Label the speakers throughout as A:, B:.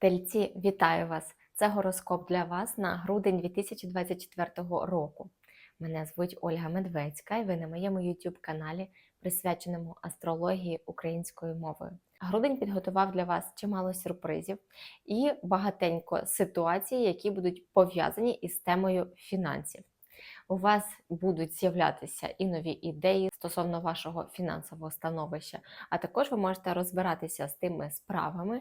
A: Тельці, вітаю вас! Це гороскоп для вас на грудень 2024 року. Мене звуть Ольга Медведська, і ви на моєму YouTube каналі, присвяченому астрології українською мовою. Грудень підготував для вас чимало сюрпризів і багатенько ситуацій, які будуть пов'язані із темою фінансів. У вас будуть з'являтися і нові ідеї стосовно вашого фінансового становища, а також ви можете розбиратися з тими справами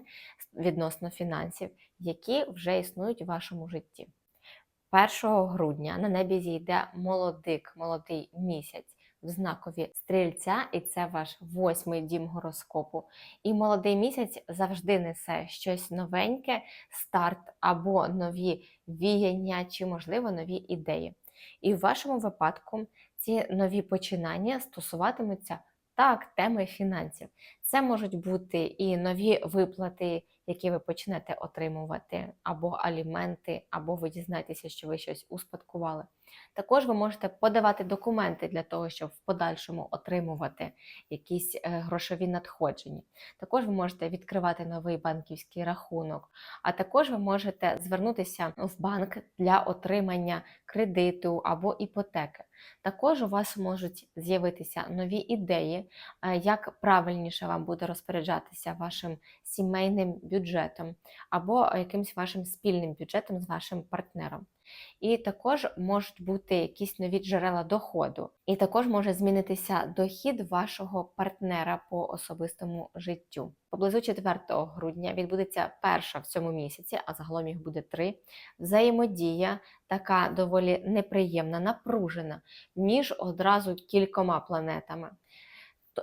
A: відносно фінансів, які вже існують у вашому житті. 1 грудня на небі зійде молодик, молодий місяць в знакові стрільця, і це ваш восьмий дім гороскопу. І молодий місяць завжди несе щось новеньке, старт або нові віяння, чи, можливо, нові ідеї. І в вашому випадку ці нові починання стосуватимуться так, теми фінансів. Це можуть бути і нові виплати, які ви почнете отримувати, або аліменти, або ви дізнаєтеся, що ви щось успадкували. Також ви можете подавати документи для того, щоб в подальшому отримувати якісь е, грошові надходження. Також ви можете відкривати новий банківський рахунок, а також ви можете звернутися в банк для отримання кредиту або іпотеки. Також у вас можуть з'явитися нові ідеї, е, як правильніше вам буде розпоряджатися вашим сімейним бюджетом або якимось вашим спільним бюджетом з вашим партнером. І також можуть бути якісь нові джерела доходу, і також може змінитися дохід вашого партнера по особистому життю. Поблизу 4 грудня відбудеться перша в цьому місяці, а загалом їх буде три. Взаємодія така доволі неприємна, напружена між одразу кількома планетами.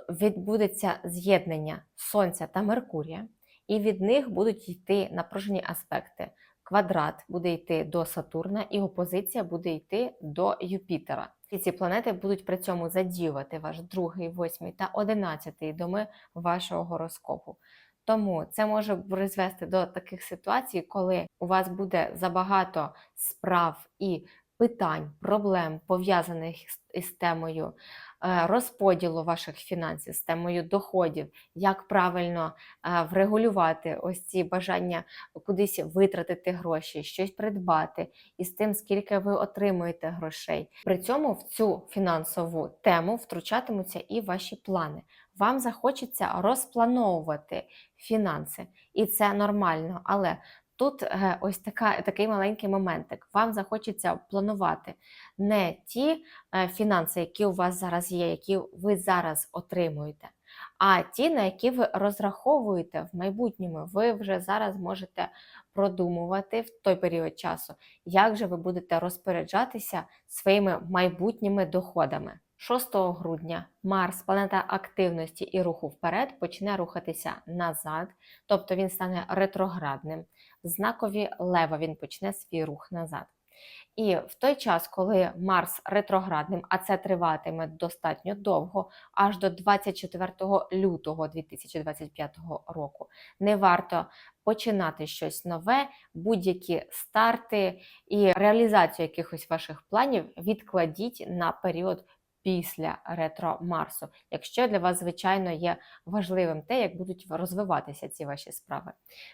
A: Відбудеться з'єднання Сонця та Меркурія, і від них будуть йти напружені аспекти квадрат буде йти до Сатурна, і опозиція буде йти до Юпітера. І ці планети будуть при цьому задіювати ваш другий, восьмий та одинадцятий доми вашого гороскопу. Тому це може призвести до таких ситуацій, коли у вас буде забагато справ і питань, проблем пов'язаних із темою розподілу ваших фінансів, з темою доходів, як правильно е, врегулювати ось ці бажання кудись витратити гроші, щось придбати, і з тим, скільки ви отримуєте грошей. При цьому в цю фінансову тему втручатимуться і ваші плани. Вам захочеться розплановувати фінанси, і це нормально, але Тут е, ось така, такий маленький моментик. Вам захочеться планувати не ті е, фінанси, які у вас зараз є, які ви зараз отримуєте, а ті, на які ви розраховуєте в майбутньому. Ви вже зараз можете продумувати в той період часу, як же ви будете розпоряджатися своїми майбутніми доходами. 6 грудня Марс, планета активності і руху вперед, почне рухатися назад, тобто він стане ретроградним. Знакові лева він почне свій рух назад. І в той час, коли Марс ретроградним, а це триватиме достатньо довго, аж до 24 лютого 2025 року, не варто починати щось нове, будь-які старти і реалізацію якихось ваших планів відкладіть на період після ретро Марсу, якщо для вас, звичайно, є важливим те, як будуть розвиватися ці ваші справи.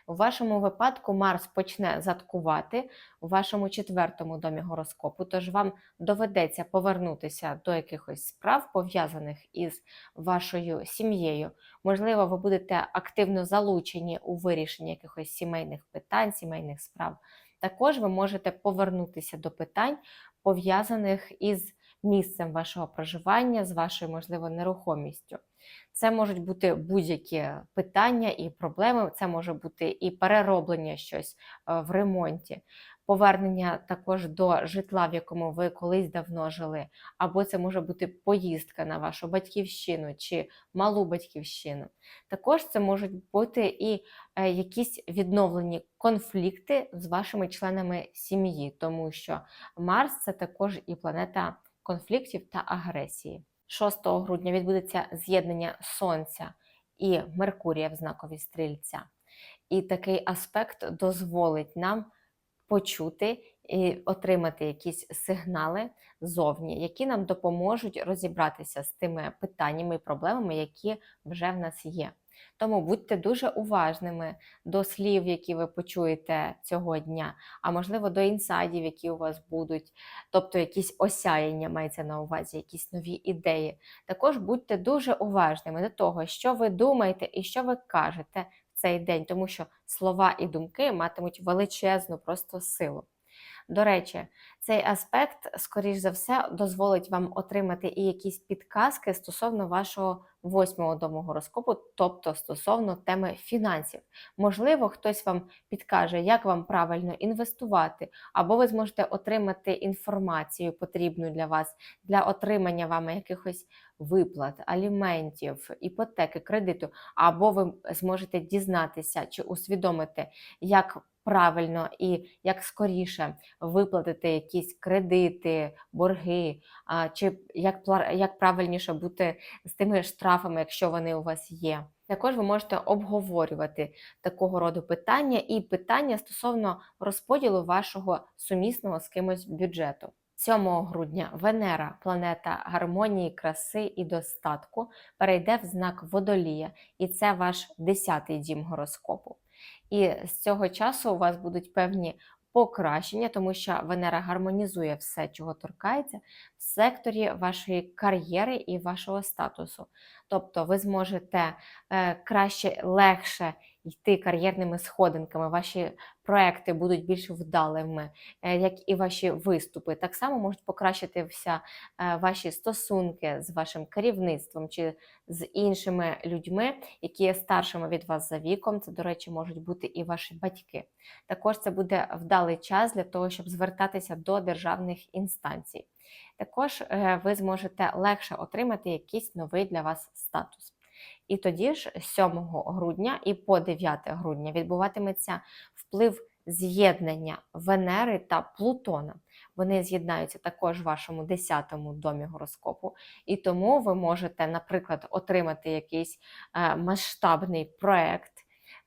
A: У вашому випадку Марс почне заткувати у вашому четвертому домі гороскопу, тож вам доведеться повернутися до якихось справ, пов'язаних із вашою сім'єю. Можливо, ви будете активно залучені у вирішенні якихось сімейних питань, сімейних справ. Також ви можете повернутися до питань, пов'язаних із місцем вашого проживання, з вашою, можливо, нерухомістю. Це можуть бути будь-які питання і проблеми, це може бути і перероблення щось е, в ремонті, повернення також до житла, в якому ви колись давно жили, або це може бути поїздка на вашу батьківщину чи малу батьківщину. Також це можуть бути і е, якісь відновлені конфлікти з вашими членами сім'ї, тому що Марс це також і планета конфліктів та агресії. 6 грудня відбудеться з'єднання Сонця і Меркурія в знакові стрільця. І такий аспект дозволить нам почути і отримати якісь сигнали зовні, які нам допоможуть розібратися з тими питаннями і проблемами, які вже в нас є. Тому будьте дуже уважними до слів, які ви почуєте цього дня, а можливо до інсайдів, які у вас будуть, тобто якісь осяяння мається на увазі, якісь нові ідеї. Також будьте дуже уважними до того, що ви думаєте і що ви кажете в цей день, тому що слова і думки матимуть величезну просто силу. До речі, цей аспект, скоріш за все, дозволить вам отримати і якісь підказки стосовно вашого восьмого дому гороскопу, тобто стосовно теми фінансів. Можливо, хтось вам підкаже, як вам правильно інвестувати, або ви зможете отримати інформацію потрібну для вас для отримання вами якихось виплат, аліментів, іпотеки, кредиту, або ви зможете дізнатися чи усвідомити, як правильно і як скоріше виплатити якісь кредити, борги, а, чи як, як правильніше бути з тими штрафами, якщо вони у вас є. Також ви можете обговорювати такого роду питання і питання стосовно розподілу вашого сумісного з кимось бюджету. 7 грудня Венера, планета гармонії, краси і достатку, перейде в знак Водолія, і це ваш 10-й дім гороскопу. І з цього часу у вас будуть певні покращення, тому що Венера гармонізує все, чого торкається, в секторі вашої кар'єри і вашого статусу. Тобто ви зможете е, краще, легше йти кар'єрними сходинками, ваші проекти будуть більш вдалими, е, як і ваші виступи. Так само можуть покращитися е, ваші стосунки з вашим керівництвом чи з іншими людьми, які є старшими від вас за віком. Це, до речі, можуть бути і ваші батьки. Також це буде вдалий час для того, щоб звертатися до державних інстанцій. Також е, ви зможете легше отримати якийсь новий для вас статус. І тоді ж, 7 грудня і по 9 грудня відбуватиметься вплив з'єднання Венери та Плутона. Вони з'єднаються також в вашому 10-му домі гороскопу, і тому ви можете, наприклад, отримати якийсь е, масштабний проект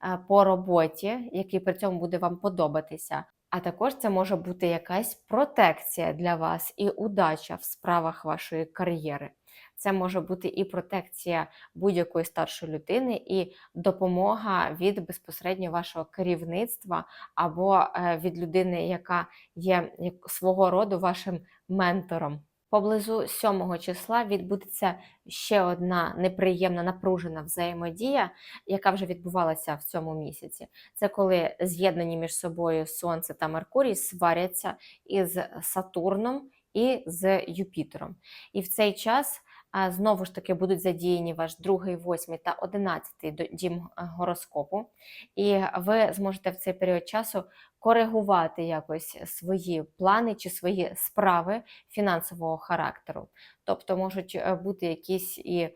A: е, по роботі, який при цьому буде вам подобатися. А також це може бути якась протекція для вас і удача в справах вашої кар'єри. Це може бути і протекція будь-якої старшої людини, і допомога від безпосередньо вашого керівництва або е, від людини, яка є свого роду вашим ментором. Поблизу 7 числа відбудеться ще одна неприємна напружена взаємодія, яка вже відбувалася в цьому місяці. Це коли з'єднані між собою Сонце та Меркурій сваряться із Сатурном і з Юпітером. І в цей час знову ж таки будуть задіяні ваш другий, восьмий та одинадцятий дім е, гороскопу, і ви зможете в цей період часу коригувати якось свої плани чи свої справи фінансового характеру. Тобто можуть е, бути якісь і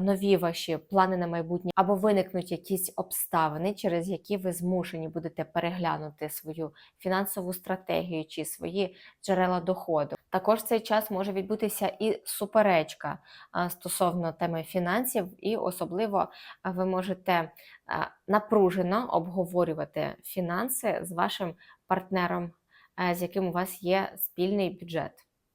A: нові ваші плани на майбутнє, або виникнуть якісь обставини, через які ви змушені будете переглянути свою фінансову стратегію чи свої джерела доходу. Також в цей час може відбутися і суперечка стосовно теми фінансів, і особливо ви можете напружено обговорювати фінанси з вашим партнером, е, з яким у вас є спільний бюджет.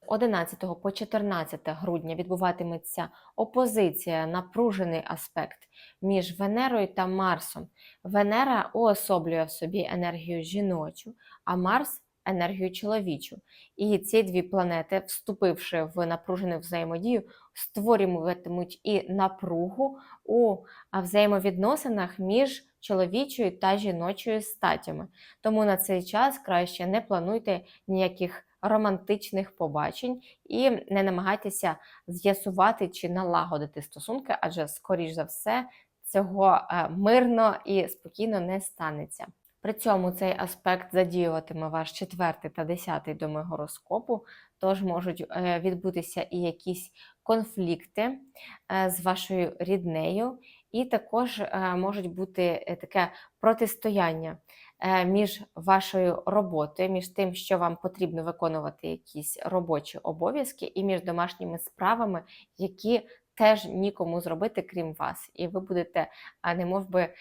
A: 11 по 14 грудня відбуватиметься опозиція, напружений аспект між Венерою та Марсом. Венера уособлює в собі енергію жіночу, а Марс енергію чоловічу. І ці дві планети, вступивши в напружену взаємодію, створюватимуть і напругу у взаємовідносинах між чоловічою та жіночою статями. Тому на цей час краще не плануйте ніяких романтичних побачень і не намагайтеся з'ясувати чи налагодити стосунки, адже, скоріш за все, цього е, мирно і спокійно не станеться. При цьому цей аспект задіюватиме ваш четвертий та десятий доми гороскопу, тож можуть е, відбутися і якісь конфлікти е, з вашою ріднею, і також е, можуть бути е, таке протистояння е, між вашою роботою, між тим, що вам потрібно виконувати якісь робочі обов'язки, і між домашніми справами, які теж нікому зробити, крім вас. І ви будете, не мов би,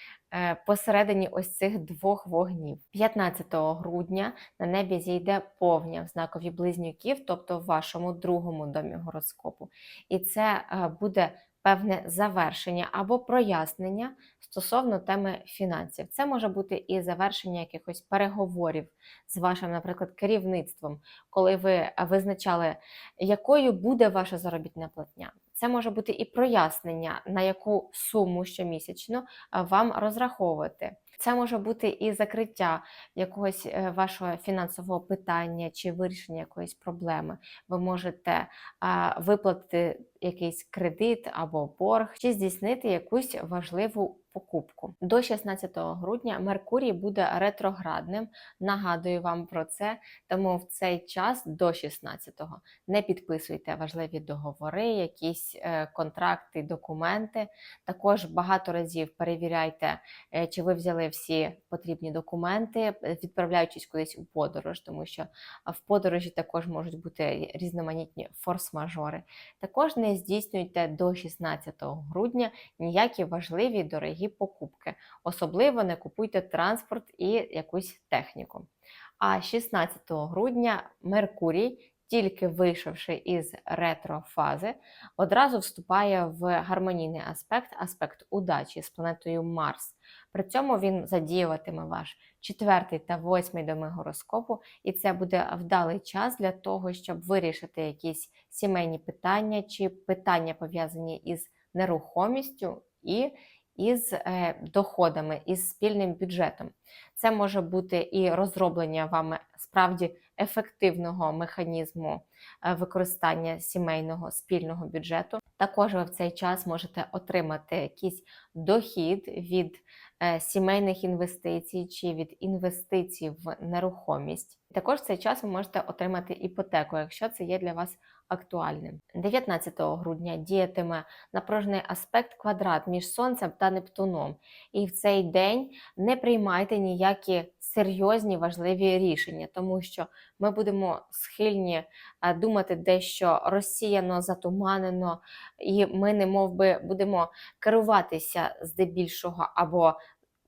A: посередині ось цих двох вогнів. 15 грудня на небі зійде повня в знакові близнюків, тобто в вашому другому домі гороскопу. І це буде певне завершення або прояснення стосовно теми фінансів. Це може бути і завершення якихось переговорів з вашим, наприклад, керівництвом, коли ви визначали, якою буде ваша заробітна платня. Це може бути і прояснення, на яку суму щомісячно вам розраховувати. Це може бути і закриття якогось е, вашого фінансового питання чи вирішення якоїсь проблеми. Ви можете виплатити якийсь кредит або борг, чи здійснити якусь важливу покупку. До 16 грудня Меркурій буде ретроградним. Нагадую вам про це, тому в цей час до 16-го не підписуйте важливі договори, якісь е, контракти, документи. Також багато разів перевіряйте, е, чи ви взяли всі потрібні документи, е, відправляючись кудись у подорож, тому що в подорожі також можуть бути різноманітні форс-мажори. Також не здійснюйте до 16 грудня ніякі важливі дорогі покупки. Особливо не купуйте транспорт і якусь техніку. А 16 грудня Меркурій, тільки вийшовши із ретрофази, одразу вступає в гармонійний аспект, аспект удачі з планетою Марс. При цьому він задіюватиме ваш четвертий та восьмий доми гороскопу, і це буде вдалий час для того, щоб вирішити якісь сімейні питання чи питання пов'язані із нерухомістю і із е, доходами, із спільним бюджетом. Це може бути і розроблення вами справді ефективного механізму е, використання сімейного спільного бюджету. Також ви в цей час можете отримати якийсь дохід від е, сімейних інвестицій чи від інвестицій в нерухомість. Також в цей час ви можете отримати іпотеку, якщо це є для вас актуальним. 19 грудня діятиме напружений аспект квадрат між Сонцем та Нептуном. І в цей день не приймайте ніякі серйозні важливі рішення, тому що ми будемо схильні е, думати дещо розсіяно, затуманено, і ми не мов би, будемо керуватися здебільшого або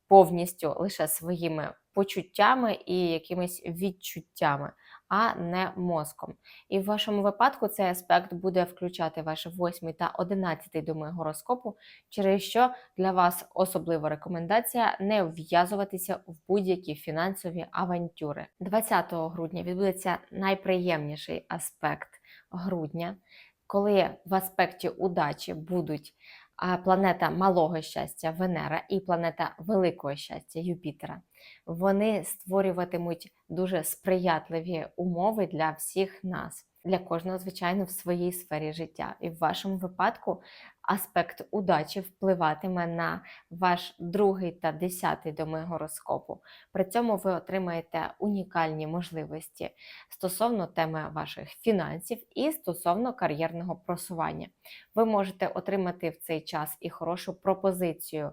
A: повністю лише своїми почуттями і якимись відчуттями, а не мозком. І в вашому випадку цей аспект буде включати ваші 8 та 11 доми гороскопу, через що для вас особлива рекомендація не вв'язуватися в будь-які фінансові авантюри. 20 грудня відбудеться найприємніший аспект грудня, коли в аспекті удачі будуть планета малого щастя Венера і планета великого щастя Юпітера. Вони створюватимуть дуже сприятливі умови для всіх нас. Для кожного, звичайно, в своїй сфері життя. І в вашому випадку аспект удачі впливатиме на ваш другий та десятий доми гороскопу. При цьому ви отримаєте унікальні можливості стосовно теми ваших фінансів і стосовно кар'єрного просування. Ви можете отримати в цей час і хорошу пропозицію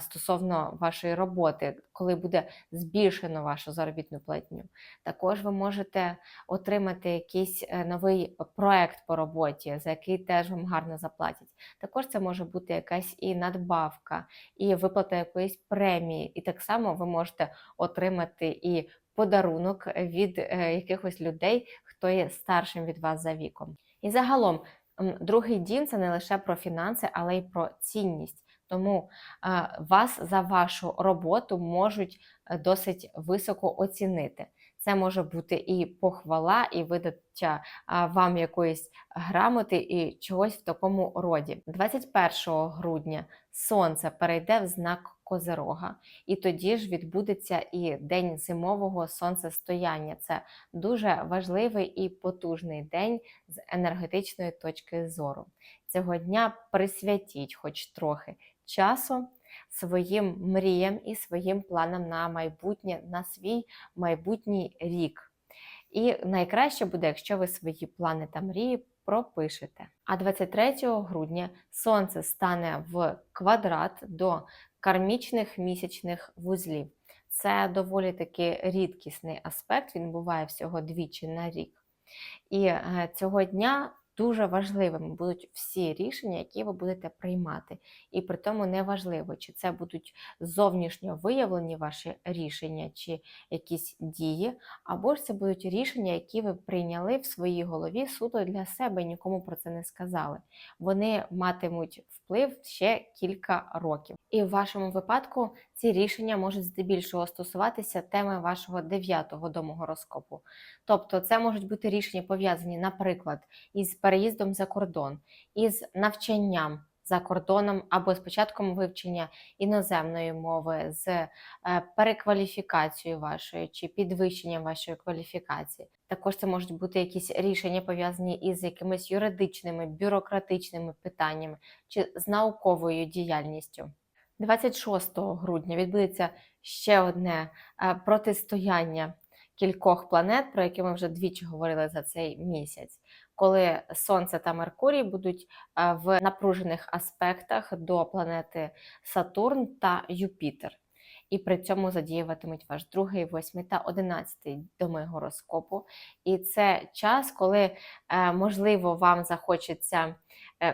A: стосовно вашої роботи, коли буде збільшено вашу заробітну платню. Також ви можете отримати якийсь е, новий проект по роботі, за який теж вам гарно заплатять. Також це може бути якась і надбавка, і виплата якоїсь премії. І так само ви можете отримати і подарунок від е, якихось людей, хто є старшим від вас за віком. І загалом, другий дім це не лише про фінанси, але й про цінність. Тому е, вас за вашу роботу можуть е, досить високо оцінити. Це може бути і похвала, і видача вам якоїсь грамоти і чогось в такому роді. 21 грудня сонце перейде в знак Козерога, і тоді ж відбудеться і день зимового сонцестояння. Це дуже важливий і потужний день з енергетичної точки зору. Цього дня присвятіть хоч трохи часу своїм мріям і своїм планам на майбутнє, на свій майбутній рік. І найкраще буде, якщо ви свої плани та мрії пропишете. А 23 грудня Сонце стане в квадрат до кармічних місячних вузлів. Це доволі таки рідкісний аспект, він буває всього двічі на рік. І е, цього дня дуже важливими будуть всі рішення, які ви будете приймати. І при тому неважливо, чи це будуть зовнішньо виявлені ваші рішення, чи якісь дії, або ж це будуть рішення, які ви прийняли в своїй голові суто для себе, нікому про це не сказали. Вони матимуть вплив ще кілька років. І в вашому випадку ці рішення можуть здебільшого стосуватися теми вашого дев'ятого дому гороскопу. Тобто, це можуть бути рішення пов'язані, наприклад, із переїздом за кордон, із навчанням за кордоном або з початком вивчення іноземної мови, з е, перекваліфікацією вашою чи підвищенням вашої кваліфікації. Також це можуть бути якісь рішення пов'язані із якимись юридичними, бюрократичними питаннями чи з науковою діяльністю. 26 грудня відбудеться ще одне е, протистояння кількох планет, про які ми вже двічі говорили за цей місяць, коли Сонце та Меркурій будуть е, в напружених аспектах до планети Сатурн та Юпітер. І при цьому задіюватимуть ваш другий, восьмий та одинадцятий доми гороскопу. І це час, коли, е, можливо, вам захочеться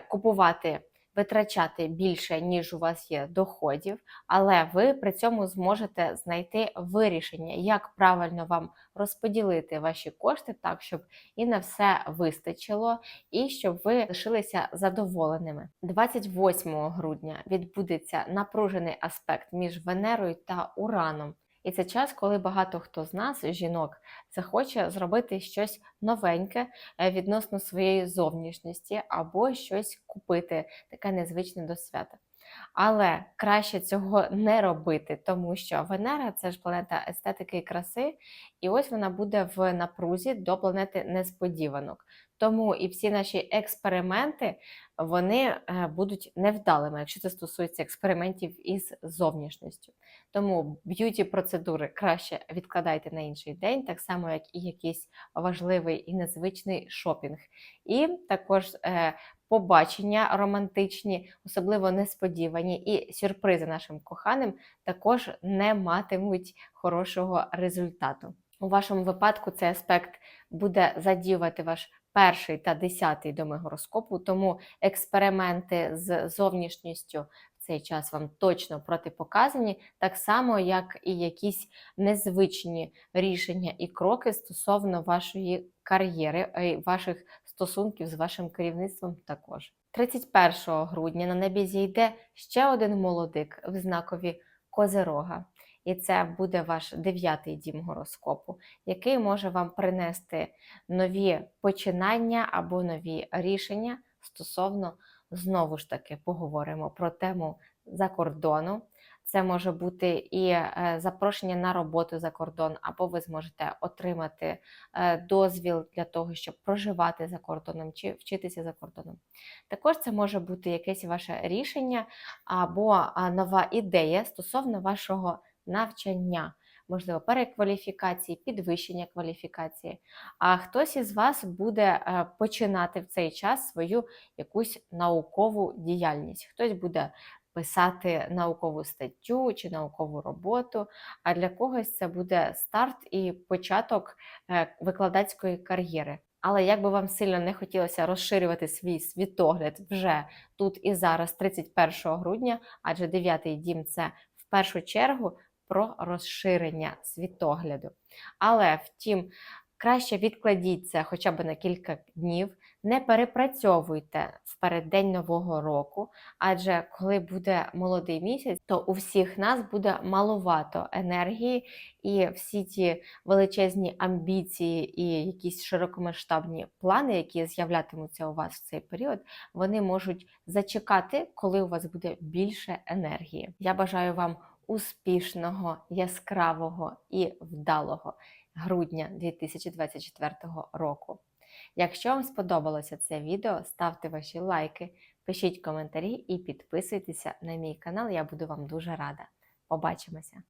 A: купувати витрачати більше, ніж у вас є доходів, але ви при цьому зможете знайти вирішення, як правильно вам розподілити ваші кошти так, щоб і на все вистачило, і щоб ви лишилися задоволеними. 28 грудня відбудеться напружений аспект між Венерою та Ураном. І це час, коли багато хто з нас, жінок, захоче зробити щось новеньке е, відносно своєї зовнішності або щось купити, таке незвичне до свята. Але краще цього не робити, тому що Венера це ж планета естетики і краси, і ось вона буде в напрузі до планети несподіванок. Тому і всі наші експерименти вони е, будуть невдалими, якщо це стосується експериментів із зовнішністю. Тому б'юті процедури краще відкладайте на інший день, так само, як і якийсь важливий і незвичний шопінг. І також е, побачення романтичні, особливо несподівані, і сюрпризи нашим коханим також не матимуть хорошого результату. У вашому випадку цей аспект буде задіювати ваш перший та десятий доми гороскопу, тому експерименти з зовнішністю в цей час вам точно протипоказані, так само, як і якісь незвичні рішення і кроки стосовно вашої кар'єри, ваших стосунків з вашим керівництвом також. 31 грудня на небі зійде ще один молодик в знакові Козерога. І це буде ваш дев'ятий дім гороскопу, який може вам принести нові починання або нові рішення стосовно, знову ж таки, поговоримо про тему за кордону. Це може бути і е, запрошення на роботу за кордон, або ви зможете отримати е, дозвіл для того, щоб проживати за кордоном чи вчитися за кордоном. Також це може бути якесь ваше рішення або нова ідея стосовно вашого навчання, можливо, перекваліфікації, підвищення кваліфікації. А хтось із вас буде е, починати в цей час свою якусь наукову діяльність. Хтось буде писати наукову статтю чи наукову роботу, а для когось це буде старт і початок е, викладацької кар'єри. Але як би вам сильно не хотілося розширювати свій світогляд вже тут і зараз, 31 грудня, адже 9 дім це в першу чергу про розширення світогляду. Але втім, краще відкладіть це хоча б на кілька днів, не перепрацьовуйте в переддень нового року, адже коли буде молодий місяць, то у всіх нас буде маловато енергії, і всі ті величезні амбіції і якісь широкомасштабні плани, які з'являтимуться у вас в цей період, вони можуть зачекати, коли у вас буде більше енергії. Я бажаю вам успішного, яскравого і вдалого грудня 2024 року. Якщо вам сподобалося це відео, ставте ваші лайки, пишіть коментарі і підписуйтеся на мій канал, я буду вам дуже рада. Побачимося!